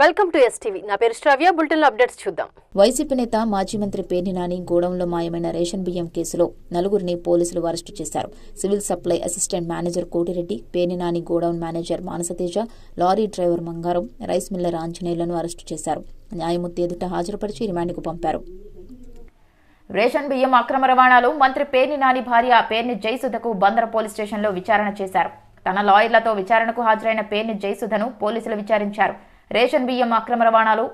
Welcome to STV. నా పేరు Shravya. Bulletin updates చూద్దాం. వైసీపీ నేత మాజీ మంత్రి పేర్ని నాని గోడౌన్లో మాయమైన రేషన్ బియ్యం కేసులో నలుగురిని పోలీసులు అరెస్టు చేశారు. Civil supply assistant manager Kotireddy Perni Nani godown manager Manasateja lorry driver Mangaram rice miller ఆంజనేయులను arrest చేశారు. న్యాయమూర్తి ఎదుట హాజరుపరిచి రిమాండ్కు పంపారు. రేషన్ బియ్యం అక్రమ రవాణాలో మంత్రి పేర్ని నాని భార్య పేర్ని జయసుధకు బందర పోలీస్ స్టేషన్లో విచారణ చేశారు. తన లాయర్లతో విచారణకు హాజరైన పేర్ని జయసుధను పోలీసులు విచారించారు. రేషన్ బియ్యం అక్రమ రవాణాలు.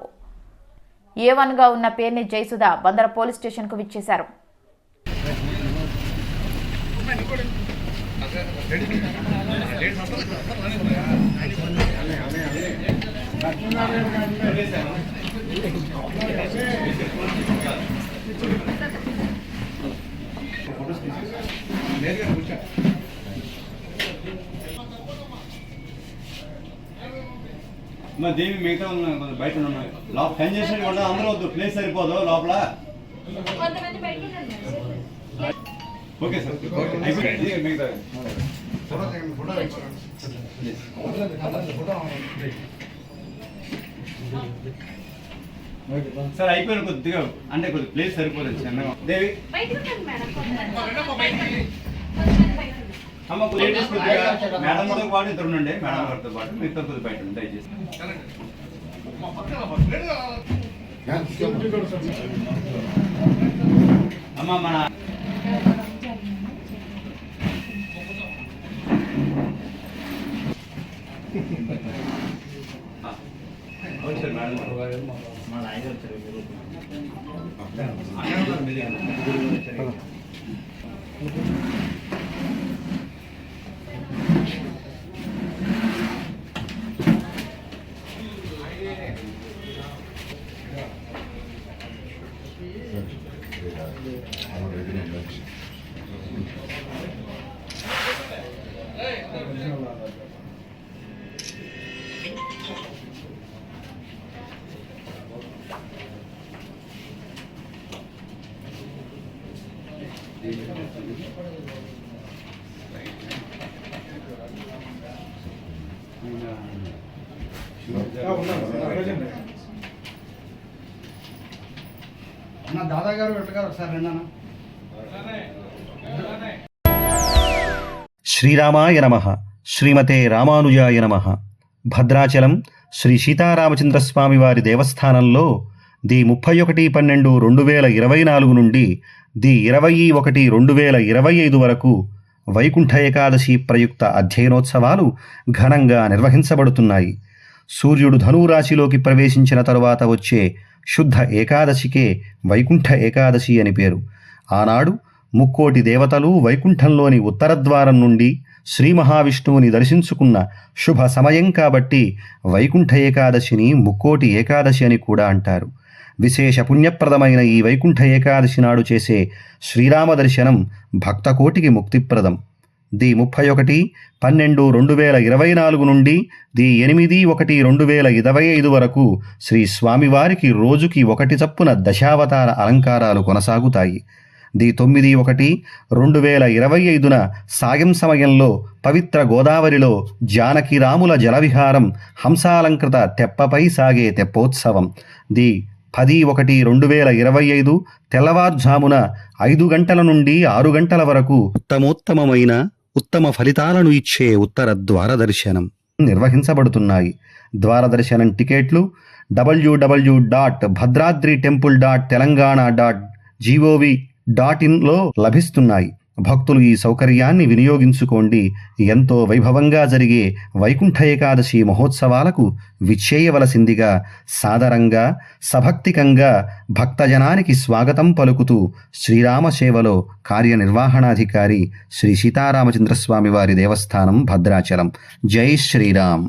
ఏ వన్గా ఉన్న పేర్ని జయసుధ బందర పోలీస్ స్టేషన్కు విచ్చేశారు. మరి దేవి మిగతా ఉన్నాయి కొంచెం బయట ఉన్నాయి లోపల కంజెషన్ కూడా అందరూ వద్దు. ప్లేస్ సరిపోదు లోపల. Okay sir. అయిపోయింది. మిగతా. సార్ అయిపోయిన కొద్దిగా అంటే కొద్ది ప్లేస్ సరిపోతుంది చిన్నగా దేవి? అమ్మ లేడీస్ కొద్దిగా మేడంతో పాటు ఇద్దరు ఉండండి మేడం గారితో పాటు మిగతా కొద్దిగా బయట ఉండండి దయచేసి అమ్మ మన వచ్చారు మేడం గారు. అక్కడ ఉన్నారు మీరు. Amen. అన్న దాదా గారు పెట్టగారు ఒకసారి రండి శ్రీరామాయ నమ. శ్రీమతే రామానుజాయ నమ. భద్రాచలం శ్రీ సీతారామచంద్రస్వామి వారి దేవస్థానంలో ది ముప్పై ఒకటి పన్నెండు రెండు వేల ఇరవై నాలుగు నుండి ది ఇరవై ఒకటి రెండు వేల ఇరవై ఐదు వరకు వైకుంఠ ఏకాదశి ప్రయుక్త అధ్యయనోత్సవాలు ఘనంగా నిర్వహించబడుతున్నాయి. సూర్యుడు ధనురాశిలోకి ప్రవేశించిన తరువాత వచ్చే శుద్ధ ఏకాదశికే వైకుంఠ ఏకాదశి అని పేరు. ఆనాడు ముక్కోటి దేవతలు వైకుంఠంలోని ఉత్తరద్వారం నుండి శ్రీ మహావిష్ణువుని దర్శించుకున్న శుభ సమయం కాబట్టి వైకుంఠ ఏకాదశిని ముక్కోటి ఏకాదశి అని కూడా అంటారు. విశేష పుణ్యప్రదమైన ఈ వైకుంఠ ఏకాదశి నాడు చేసే శ్రీరామ దర్శనం భక్తకోటికి ముక్తిప్రదం. ది ముప్పై ఒకటి పన్నెండు రెండు వేల ఇరవై నాలుగు నుండి ది ఎనిమిది ఒకటి రెండు వేల ఇరవై ఐదు వరకు శ్రీ స్వామివారికి రోజుకి ఒకటి చప్పున దశావతార అలంకారాలు కొనసాగుతాయి. ది తొమ్మిది ఒకటి రెండు వేల ఇరవై ఐదున సాయం సమయంలో పవిత్ర గోదావరిలో జానకిరాముల జలవిహారం హంసాలంకృత తెప్పపై సాగే తెప్పోత్సవం. ది పది ఒకటి రెండు వేల ఇరవై ఐదు తెల్లవారుజామున ఐదు గంటల నుండి ఆరు గంటల వరకు ఉత్తమోత్తమమైన ఉత్తమ ఫలితాలను ఇచ్చే ఉత్తర ద్వార దర్శనం నిర్వహించబడుతున్నాయి. ద్వార దర్శనం టికెట్లు W W dot Bhadradri temple dot Telangana dot G O V dot ఇన్లో లభిస్తున్నాయి. భక్తులు ఈ సౌకర్యాన్ని వినియోగించుకోండి. ఎంతో వైభవంగా జరిగే వైకుంఠ ఏకాదశి మహోత్సవాలకు విచ్చేయవలసిందిగా సాదరంగా సభక్తికంగా భక్తజనానికి స్వాగతం పలుకుతూ శ్రీరామ సేవలో కార్యనిర్వహణాధికారి శ్రీ సీతారామచంద్రస్వామి వారి దేవస్థానం భద్రాచలం. జై శ్రీరామ్.